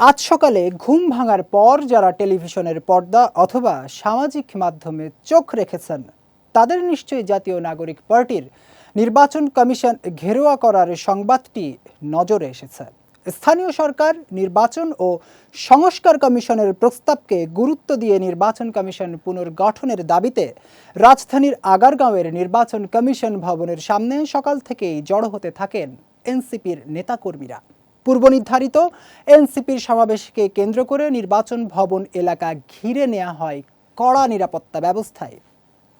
আজ সকালে ঘুম ভাঙার পর যারা টেলিভিশনের পর্দা অথবা সামাজিক মাধ্যমে চোখ রেখেছেন, তাদের নিশ্চয়ই জাতীয় নাগরিক পার্টির নির্বাচন কমিশন ঘেরোয়া করার সংবাদটি নজরে এসেছে। স্থানীয় সরকার, নির্বাচন ও সংস্কার কমিশনের প্রস্তাবকে গুরুত্ব দিয়ে নির্বাচন কমিশন পুনর্গঠনের দাবিতে রাজধানীর আগারগাঁওয়ের নির্বাচন কমিশন ভবনের সামনে সকাল থেকেই জড়ো হতে থাকেন এনসিপির নেতাকর্মীরা। পূর্বনির্ধারিত এনসিপির সমাবেশকে কেন্দ্র করে নির্বাচন ভবন এলাকা ঘিরে নেওয়া হয় কড়া নিরাপত্তা ব্যবস্থায়।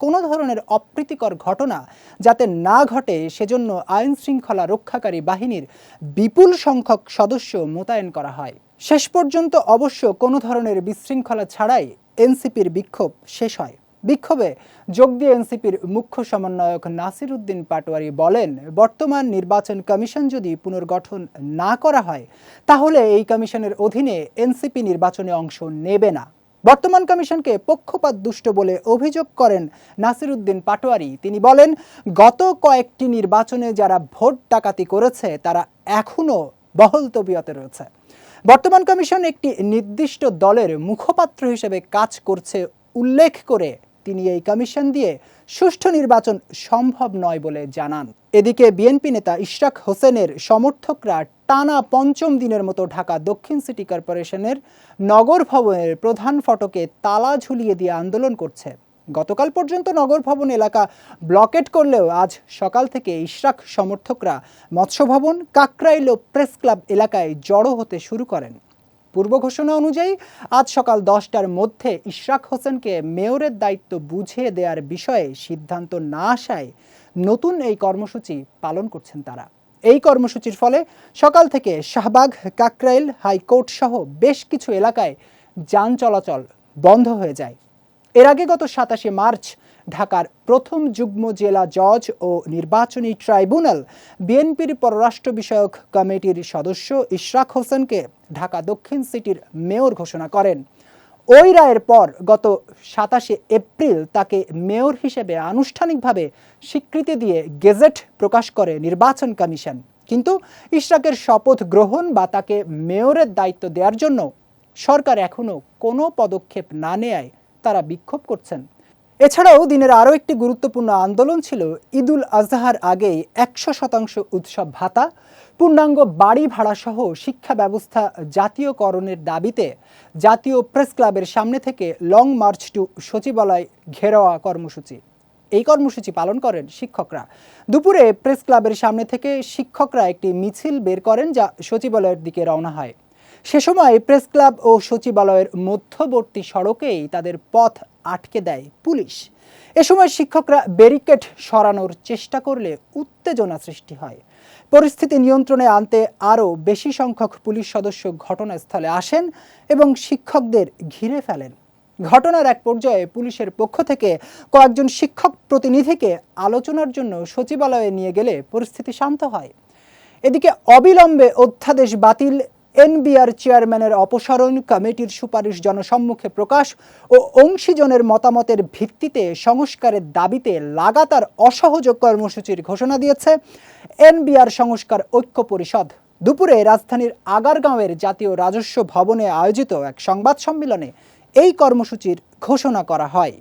কোনো ধরনের অপ্রীতিকর ঘটনা যাতে না ঘটে, সেজন্য আইন শৃঙ্খলা রক্ষাকারী বাহিনীর বিপুল সংখ্যক সদস্য মোতায়েন করা হয়। শেষ পর্যন্ত অবশ্য কোনো ধরনের বিশৃঙ্খলা ছাড়াই এনসিপির বিক্ষোভ শেষ হয়। বিক্ষোভে যোগ দিয়ে এনসিপির মুখ্য সমন্বয়ক নাসির উদ্দিন পাটোয়ারি বলেন, বর্তমান নির্বাচন কমিশন যদি পুনর্গঠন না করা হয়, তাহলে এই কমিশনের অধীনে এনসিপি নির্বাচনে অংশ নেবে না। বর্তমান কমিশনকে পক্ষপাত দুষ্ট বলে অভিযোগ করেন নাসির উদ্দিন পাটোয়ারি। তিনি বলেন, গত কয়েকটি নির্বাচনে যারা ভোট ডাকাতি করেছে, তারা এখনও বহল তবিয়তে রয়েছে। বর্তমান কমিশন একটি নির্দিষ্ট দলের মুখপাত্র হিসেবে কাজ করছে, উল্লেখ করে তিনি এই কমিশন দিয়ে সুষ্ঠু নির্বাচন সম্ভব নয় বলে জানান। এদিকে বিএনপি নেতা ইশরাক হোসেনের সমর্থকরা টানা পঞ্চম দিনের মতো ঢাকা দক্ষিণ সিটি কর্পোরেশনের নগর ভবনের প্রধান ফটকে তালা ঝুলিয়ে দিয়ে আন্দোলন করছে। গতকাল পর্যন্ত নগর ভবন এলাকা ব্লকেট করলেও আজ সকাল থেকে ইশরাক সমর্থকরা মৎস্য ভবন কাকরাইল ও প্রেস ক্লাব এলাকায় জড়ো হতে শুরু করেন। পূর্ব ঘোষণা অনুযায়ী, আজ সকাল দশটার মধ্যে ইশরাক হোসেনকে মেয়রের দায়িত্ব বুঝিয়ে দেওয়ার বিষয়ে সিদ্ধান্ত না আসায় নতুন এই কর্মসূচি পালন করছেন তারা। এই কর্মসূচির ফলে সকাল থেকে শাহবাগ, কাকরাইল, হাইকোর্ট সহ বেশ কিছু এলাকায় যান চলাচল বন্ধ হয়ে যায়। এর আগে গত সাতাশে মার্চ ঢাকার প্রথম যুগ্ম জেলা জজ ও নির্বাচনী ট্রাইব্যুনাল বিএনপির পররাষ্ট্র বিষয়ক কমিটির সদস্য ইশরাক হোসেনকে ঢাকা দক্ষিণ সিটির মেয়র ঘোষণা করেন। ওই রায়ের পর গত সাতাশে এপ্রিল তাকে মেয়র হিসেবে আনুষ্ঠানিকভাবে স্বীকৃতি দিয়ে গেজেট প্রকাশ করে নির্বাচন কমিশন। কিন্তু ইশরাকের শপথ গ্রহণ বা তাকে মেয়রের দায়িত্ব দেওয়ার জন্য সরকার এখনও কোনো পদক্ষেপ না নেয় তারা বিক্ষোভ করছেন। এছাড়াও দিনের আরও একটি গুরুত্বপূর্ণ আন্দোলন ছিল ঈদুল আজহার আগেই একশো শতাংশ উৎসব ভাতা, পূর্ণাঙ্গ বাড়ি ভাড়া সহ শিক্ষা ব্যবস্থা জাতীয়করণের দাবিতে জাতীয় প্রেস ক্লাবের সামনে থেকে লং মার্চ টু সচিবালয় ঘেরাওয়া কর্মসূচি। এই কর্মসূচি পালন করেন শিক্ষকরা। দুপুরে প্রেস ক্লাবের সামনে থেকে শিক্ষকরা একটি মিছিল বের করেন যা সচিবালয়ের দিকে রওনা হয়। সে সময় প্রেস ক্লাব ও সচিবালয়ের মধ্যবর্তী সড়কেই তাদের পথ আটকে দেয় পুলিশ। এ সময় শিক্ষকরা ব্যারিকেড সরানোর চেষ্টা করলে উত্তেজনা সৃষ্টি হয়। পরিস্থিতি নিয়ন্ত্রণে আনতে আরও বেশি সংখ্যক পুলিশ সদস্য ঘটনাস্থলে আসেন এবং শিক্ষকদের ঘিরে ফেলেন। ঘটনার এক পর্যায়ে পুলিশের পক্ষ থেকে কয়েকজন শিক্ষক প্রতিনিধিকে আলোচনার জন্য সচিবালয়ে নিয়ে গেলে পরিস্থিতি শান্ত হয়। এদিকে অবিলম্বে অধ্যাদেশ বাতিল এনবিআর চেয়ারম্যানের অপসারণ, কমিটির সুপারিশ জনসম্মুখে প্রকাশ ও অংশীজনের মতামতের ভিত্তিতে সংস্কারের দাবিতে লাগাতার অসহযোগ কর্মসূচির ঘোষণা দিয়েছে এনবিআর সংস্কার ঐক্য পরিষদ। দুপুরে রাজধানীর আগারগাঁওয়ের জাতীয় রাজস্ব ভবনে আয়োজিত এক সংবাদ সম্মেলনে এই কর্মসূচির ঘোষণা করা হয়।